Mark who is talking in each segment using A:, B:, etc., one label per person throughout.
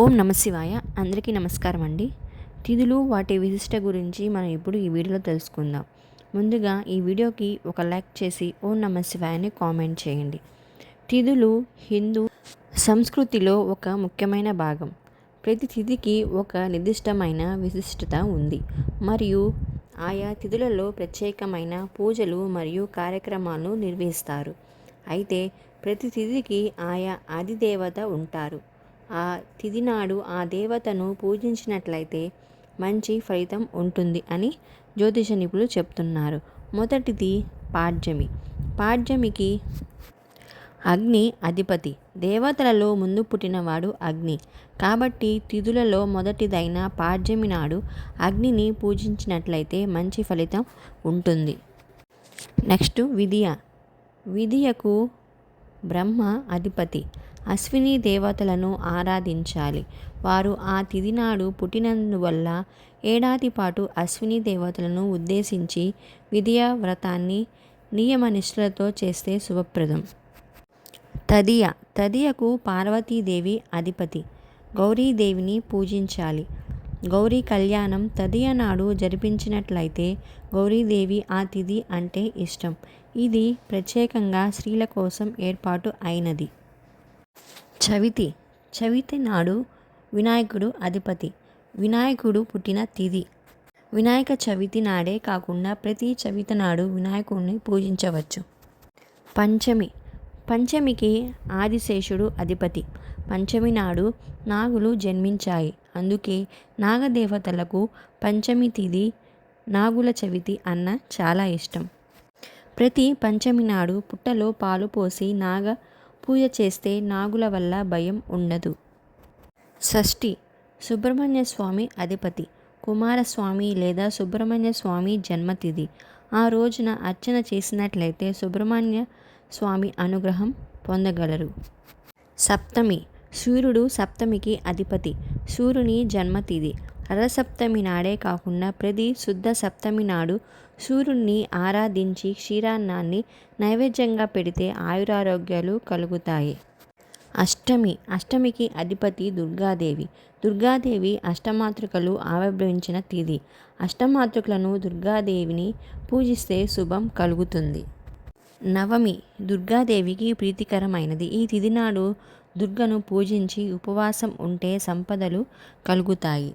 A: ఓం నమశివాయ అందరికీ నమస్కారం అండి. తిథులు వాటి విశిష్ట గురించి మనం ఇప్పుడు ఈ వీడియోలో తెలుసుకుందాం. ముందుగా ఈ వీడియోకి ఒక లైక్ చేసి ఓం నమశివాయని కామెంట్ చేయండి. తిథులు హిందూ సంస్కృతిలో ఒక ముఖ్యమైన భాగం. ప్రతి తిథికి ఒక నిర్దిష్టమైన విశిష్టత ఉంది. మరియు ఆయా తిథులలో ప్రత్యేకమైన పూజలు మరియు కార్యక్రమాలు నిర్వహిస్తారు. అయితే ప్రతి తిథికి ఆయా ఆదిదేవత ఉంటారు. ఆ తిథి నాడు ఆ దేవతను పూజించినట్లయితే మంచి ఫలితం ఉంటుంది అని జ్యోతిష నిపుణులు చెప్తున్నారు. మొదటిది పాడ్యమి. పాడ్యమికి అగ్ని అధిపతి. దేవతలలో ముందు పుట్టినవాడు అగ్ని. కాబట్టి తిథులలో మొదటిదైన పాడ్యమి నాడు అగ్నిని పూజించినట్లయితే మంచి ఫలితం ఉంటుంది. నెక్స్ట్ విధియ. విధియకు బ్రహ్మ అధిపతి. అశ్విని దేవతలను ఆరాధించాలి. వారు ఆ తిథి నాడు పుట్టినందువల్ల ఏడాది పాటు అశ్విని దేవతలను ఉద్దేశించి విధియ వ్రతాన్ని నియమ నిష్ఠలతో చేస్తే శుభప్రదం. తదియ. తదియకు పార్వతీదేవి అధిపతి. గౌరీదేవిని పూజించాలి. గౌరీ కళ్యాణం తదియ నాడు జరిపించినట్లయితే గౌరీదేవి ఆ తిథి అంటే ఇష్టం. ఇది ప్రత్యేకంగా స్త్రీల కోసం ఏర్పాటు అయినది. చవితి. చవితి నాడు వినాయకుడు అధిపతి. వినాయకుడు పుట్టిన తిథి వినాయక చవితి నాడే కాకుండా ప్రతి చవితి నాడు వినాయకుడిని పూజించవచ్చు. పంచమి. పంచమికి ఆదిశేషుడు అధిపతి. పంచమి నాడు నాగులు జన్మించాయి. అందుకే నాగదేవతలకు పంచమి తిథి నాగుల చవితి అన్న చాలా ఇష్టం. ప్రతి పంచమి నాడు పుట్టలో పాలు పోసి నాగ పూజ చేస్తే నాగుల వల్ల భయం ఉండదు. షష్ఠి సుబ్రహ్మణ్య స్వామి అధిపతి కుమారస్వామి లేదా సుబ్రహ్మణ్య స్వామి జన్మతిథి ఆ రోజున అర్చన చేసినట్లయితే సుబ్రహ్మణ్య స్వామి అనుగ్రహం పొందగలరు. సప్తమి సూర్యుడు సప్తమికి అధిపతి. సూర్యుని జన్మతిథి. రథసప్తమి నాడే కాకుండా ప్రతి శుద్ధ సప్తమి నాడు సూర్యుడిని ఆరాధించి క్షీరాన్నాన్ని నైవేద్యంగా పెడితే ఆయురారోగ్యాలు కలుగుతాయి. అష్టమి. అష్టమికి అధిపతి దుర్గాదేవి. దుర్గాదేవి అష్టమాతృకలు ఆవిర్భవించిన తిథి. అష్టమాతృకలను దుర్గాదేవిని పూజిస్తే శుభం కలుగుతుంది. నవమి. దుర్గాదేవికి ప్రీతికరమైనది. ఈ తిథి నాడు దుర్గను పూజించి ఉపవాసం ఉంటే సంపదలు కలుగుతాయి.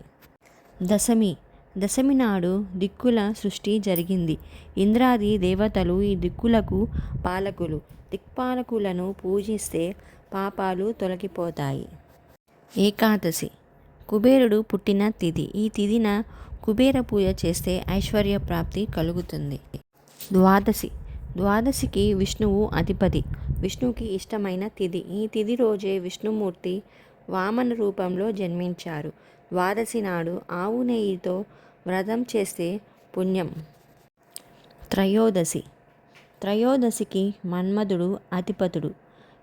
A: దశమి. దశమి నాడు దిక్కుల సృష్టి జరిగింది. ఇంద్రాది దేవతలు ఈ దిక్కులకు పాలకులు. దిక్పాలకులను పూజిస్తే పాపాలు తొలగిపోతాయి. ఏకాదశి. కుబేరుడు పుట్టిన తిథి ఈ తిథిన కుబేర పూజ చేస్తే ఐశ్వర్య ప్రాప్తి కలుగుతుంది. ద్వాదశి. ద్వాదశికి విష్ణువు అధిపతి. విష్ణుకి ఇష్టమైన తిథి. ఈ తిథి రోజే విష్ణుమూర్తి వామన రూపంలో జన్మించారు. ద్వాదశి నాడు ఆవు నెయ్యితో వ్రతం చేస్తే పుణ్యం. త్రయోదశి. త్రయోదశికి మన్మధుడు అధిపతుడు.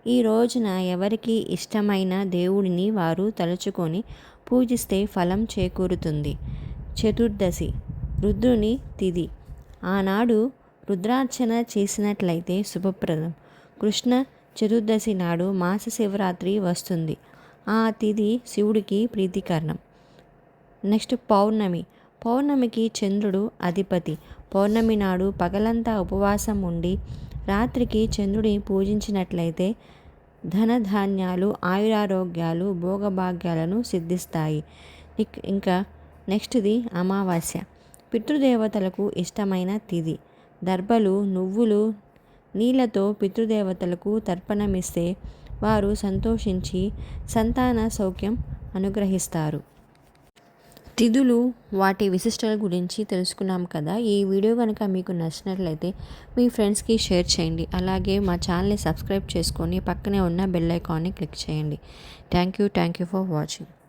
A: ఈ రోజున ఎవరికి ఇష్టమైన దేవుడిని వారు తలుచుకొని పూజిస్తే ఫలం చేకూరుతుంది. చతుర్దశి. రుద్రుని తిథి. ఆనాడు రుద్రార్చన చేసినట్లయితే శుభప్రదం. కృష్ణ చతుర్దశి నాడు మాస శివరాత్రి వస్తుంది. ఆ తిథి శివుడికి ప్రీతికరణం. నెక్స్ట్ పౌర్ణమి. పౌర్ణమికి చంద్రుడు అధిపతి. పౌర్ణమి నాడు పగలంతా ఉపవాసం ఉండి రాత్రికి చంద్రుడిని పూజించినట్లయితే ధనధాన్యాలు ఆయురారోగ్యాలు భోగభాగ్యాలను సిద్ధిస్తాయి. ఇంకా నెక్స్ట్ది అమావాస్య. పితృదేవతలకు ఇష్టమైన తిథి. దర్భలు నువ్వులు నీళ్ళతో పితృదేవతలకు తర్పణమిస్తే వారు సంతోషించి సంతాన సౌఖ్యం అనుగ్రహిస్తారు. తిథులు వాటి విశిష్టల గురించి తెలుసుకున్నాం కదా. ఈ వీడియో కనుక మీకు నచ్చినట్లయితే మీ ఫ్రెండ్స్కి షేర్ చేయండి. అలాగే మా ఛానల్ని సబ్స్క్రైబ్ చేసుకొని పక్కనే ఉన్న బెల్ ఐకాన్ని క్లిక్ చేయండి. Thank you thank you for watching.